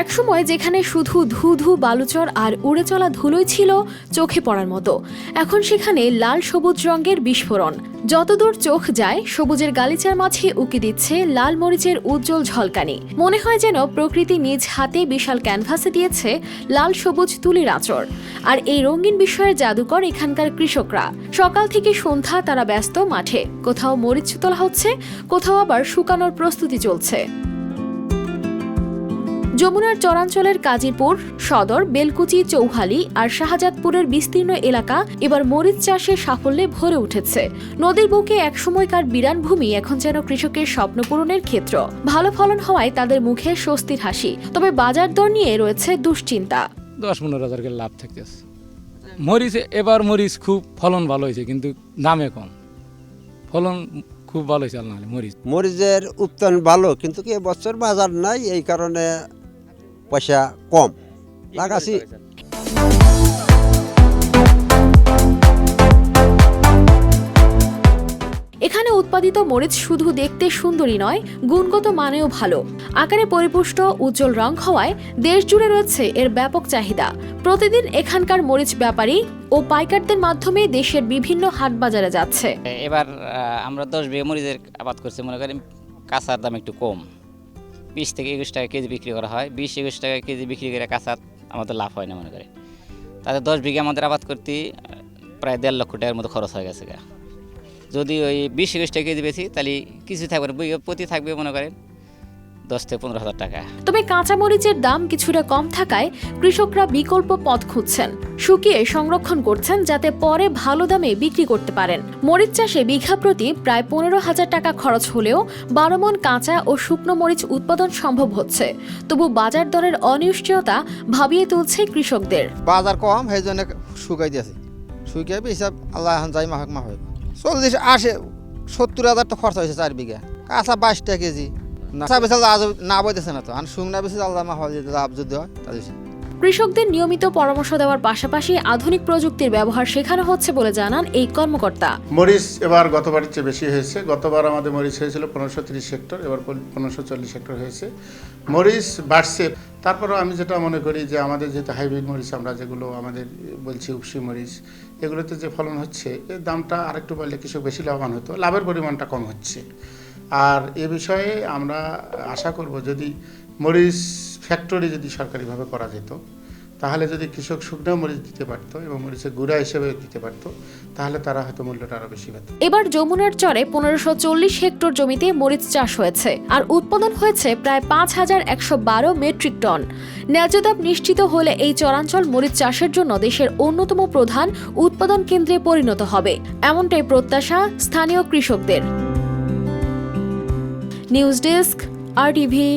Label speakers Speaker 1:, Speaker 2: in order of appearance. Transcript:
Speaker 1: একসময় যেখানে শুধু ধু ধু বালুচর আর উড়ে চলা ধুলোই ছিল চোখে পড়ার মতো, এখন সেখানে লাল সবুজ রঙের বিস্ফোরণ। যতদূর চোখ যায়, সবুজের গালিচার মাঝে উকি দিচ্ছে লাল মরিচের উজ্জ্বল ঝলকানি। মনে হয় যেন প্রকৃতি নিজ হাতে বিশাল ক্যানভাসে দিয়েছে লাল সবুজ তুলির আচর আর এই রঙিন বিষয়ের জাদুকর এখানকার কৃষকরা। সকাল থেকে সন্ধ্যা তারা ব্যস্ত মাঠে। কোথাও মরিচ তোলা হচ্ছে, কোথাও আবার শুকানোর প্রস্তুতি চলছে। যমুনার চরাঞ্চলের কাজীপুর সদর বেলকুচি চৌহালি আর শাহজাদপুরের বিস্তীর্ণ এলাকা এবার মরিচ চাষে সাফল্যে ভরে উঠেছে। নদীর বুকে একসময়কার বিরান ভূমি এখন যেন কৃষকের স্বপ্ন পূরণের ক্ষেত্র। ভালো ফলন হওয়ায় তাদের মুখে স্বস্তির হাসি তবে বাজার দর নিয়ে রয়েছে দুশ্চিন্তা।
Speaker 2: দশ পনেরো হাজার লাভ থাকতেছে। মরিচ এবার মরিচ খুব ফলন ভালো হয়েছে কিন্তু দামে কম। ফলন খুব ভালো হয়েছে আল্লাহ মরিচ।
Speaker 3: মরিচের উৎপাদন ভালো কিন্তু কি বছর বাজার নাই এই কারণে পয়সা কম। লাগাছি
Speaker 1: এখানে উৎপাদিত মরিচ শুধু দেখতে সুন্দরী নয় গুণগত মানেও ভালো। আকারে পরিপুষ্ট উজ্জ্বল রং হওয়ায় দেশ জুড়ে রয়েছে এর ব্যাপক চাহিদা। প্রতিদিন এখানকার মরিচ ব্যাপারী ও পাইকারদের মাধ্যমে দেশের বিভিন্ন হাট বাজারে যাচ্ছে।
Speaker 4: এবার আমরা দশ বিঘা মরিচের আবাদ করছি মনে করেন কাঁচার দাম একটু কম। বিশ থেকে একুশ টাকা কেজি বিক্রি করা হয়। বিশ, একুশ টাকা কেজি বিক্রি করে কাঁচা আমাদের লাভ হয় না, মনে করে তাতে দশ বিঘা আমাদের আবাদ করতে প্রায় দেড় লক্ষ টাকার মতো খরচ হয়ে গেছে যদি ওই বিশ, একুশ টাকা কেজি বেশি তাহলে কিছু থাকবে না। প্রতি থাকবে, মনে করেন দশ থেকে পনেরো হাজার টাকা।
Speaker 1: তবে কাঁচা মরিচের দাম কিছুটা কম থাকায় কৃষকরা বিকল্প পথ খুঁজছেন। শুকিয়ে সংরক্ষণ করছেন যাতে পরে ভালো দামে বিক্রি করতে পারেন। মরিচ চাষে বিঘা প্রতি প্রায় পনেরো হাজার টাকা খরচ হলেও বারো মন কাঁচা ও শুকনো মরিচ উৎপাদন সম্ভব হচ্ছে। তবু বাজার দরের অনিশ্চয়তা ভাবিয়ে তুলছে কৃষকদের।
Speaker 5: বাজার কম সেই জন্য শুকাই দিয়েছি। শুকিয়ে হিসাব আল্লাহ যাই মাহক মাহ চল্লিশ আশি সত্তর হাজার তো খরচ হয়েছে চার বিঘা। কাঁচা বাইশ টাকা কেজি। বেশি না বইতেছে না তো। আর শুকনা বেশি আল্লাহ মাহ যদি লাভ যদি হয় তাহলে
Speaker 1: কৃষকদের নিয়মিত পরামর্শ দেওয়ার পাশাপাশি আধুনিক প্রযুক্তির ব্যবহার শেখানো হচ্ছে বলে জানান এই কর্মকর্তা।
Speaker 6: মরিচ এবার গতবারের চেয়ে বেশি হয়েছে। গতবার আমাদের মরিচ হয়েছিল পনেরোশো তিরিশ হেক্টর এবার পনেরোশো চল্লিশ হেক্টর হয়েছে। মরিচ বাড়ছে। তারপরেও আমি যেটা মনে করি যে আমাদের যেহেতু হাইব্রিড মরিচ আমরা যেগুলো আমাদের বলছি উপসি মরিচ এগুলোতে যে ফলন হচ্ছে এর দামটা আরেকটু বাড়লে কৃষক বেশি লাভবান হতো। লাভের পরিমাণটা কম হচ্ছে। আর এ বিষয়ে আমরা আশা করব যদি মরিচ ফ্যাক্টরি যদি সরকারিভাবে করা যেত, তাহলে যদি কৃষক শুকনো মরিচ দিতে পারতো এবং মরিচের গুঁড়া হিসেবে দিতে পারতো, তাহলে তারা হয়তো মূল্যটা আরও বেশি পেত।
Speaker 1: এবার যমুনার চরে পনেরোশো চল্লিশ হেক্টর জমিতে মরিচ চাষ হয়েছে আর উৎপাদন হয়েছে প্রায় পাঁচ হাজার একশো বারো মেট্রিক টন। ন্যায্য দাম নিশ্চিত হলে এই চরাঞ্চল মরিচ চাষের জন্য দেশের অন্যতম প্রধান উৎপাদন কেন্দ্রে পরিণত হবে। এমনটাই প্রত্যাশা স্থানীয় কৃষকদের। নিউজ ডেস্ক আর টিভি